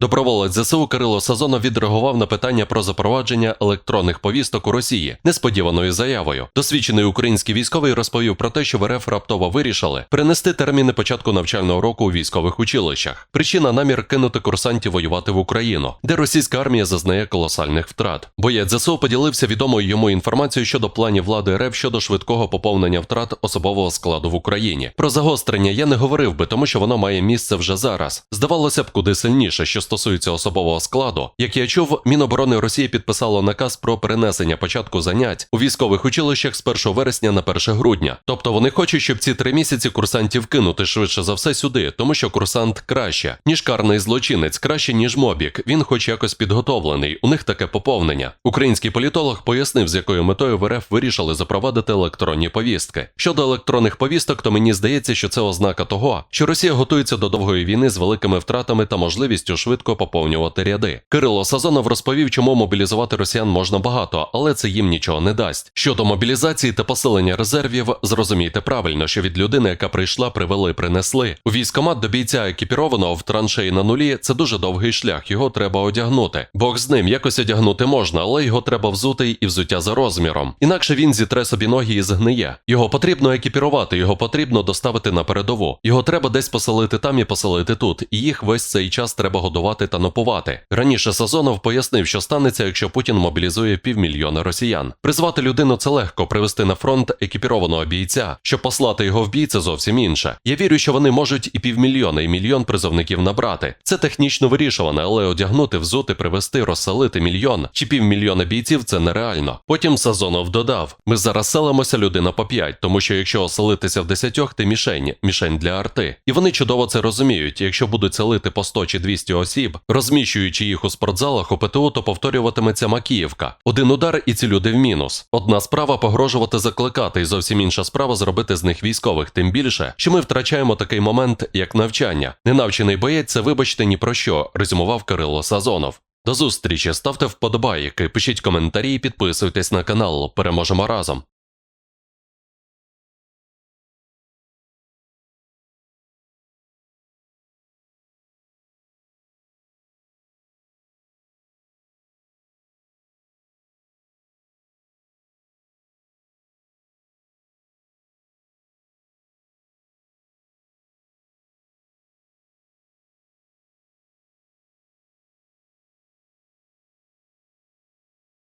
Доброволець ЗСУ Кирило Сазонов відреагував на питання про запровадження електронних повісток у Росії несподіваною заявою. Досвідчений український військовий розповів про те, що в РФ раптово вирішили перенести терміни початку навчального року у військових училищах. Причина намір кинути курсантів воювати в Україну, де російська армія зазнає колосальних втрат. Боєць ЗСУ поділився відомою йому інформацією щодо планів влади РФ щодо швидкого поповнення втрат особового складу в Україні. Про загострення я не говорив би, тому що воно має місце вже зараз. Здавалося б, куди сильніше, що стосується особового складу. Як я чув, Міноборони Росії підписало наказ про перенесення початку занять у військових училищах з 1 вересня на 1 грудня. Тобто вони хочуть, щоб ці три місяці курсантів кинути швидше за все сюди, тому що курсант краще, ніж карний злочинець, краще ніж мобік. Він хоч якось підготовлений. У них таке поповнення. Український політолог пояснив, з якою метою в РФ вирішили запровадити електронні повістки. Щодо електронних повісток, то мені здається, що це ознака того, що Росія готується до довгої війни з великими втратами та можливістю швидко поповнювати ряди. Кирило Сазонов розповів, чому мобілізувати росіян можна багато, але це їм нічого не дасть. Щодо мобілізації та посилення резервів, зрозумійте правильно, що від людини, яка прийшла, привели, принесли. У військомат до бійця екіпірованого в траншеї на нулі це дуже довгий шлях, його треба одягнути. Бог з ним якось одягнути можна, але його треба взути і взуття за розміром. Інакше він зітре собі ноги і згниє. Його потрібно екіпірувати, його потрібно доставити на передову. Його треба десь поселити там і поселити тут. І їх весь цей час треба годувати та напувати. Раніше Сазонов пояснив, що станеться, якщо Путін мобілізує півмільйона росіян. Призвати людину це легко, привести на фронт екіпірованого бійця, щоб послати його в бій, це зовсім інше. Я вірю, що вони можуть і півмільйона, і мільйон призовників набрати. Це технічно вирішуване, але одягнути, взути, привести, розселити мільйон чи півмільйона бійців це нереально. Потім Сазонов додав: ми зараз селимося людина по п'ять, тому що якщо оселитися в десятьох, ти мішень, мішень для арти. І вони чудово це розуміють. Якщо будуть селити по 100 чи 200 осіб, розміщуючи їх у спортзалах у ПТУ, то повторюватиметься Макіївка. Один удар і ці люди в мінус. Одна справа погрожувати закликати, і зовсім інша справа зробити з них військових. Тим більше, що ми втрачаємо такий момент, як навчання. Ненавчений боєць це вибачте ні про що, резюмував Кирило Сазонов. До зустрічі, ставте вподобайки, пишіть коментарі і підписуйтесь на канал. Переможемо разом.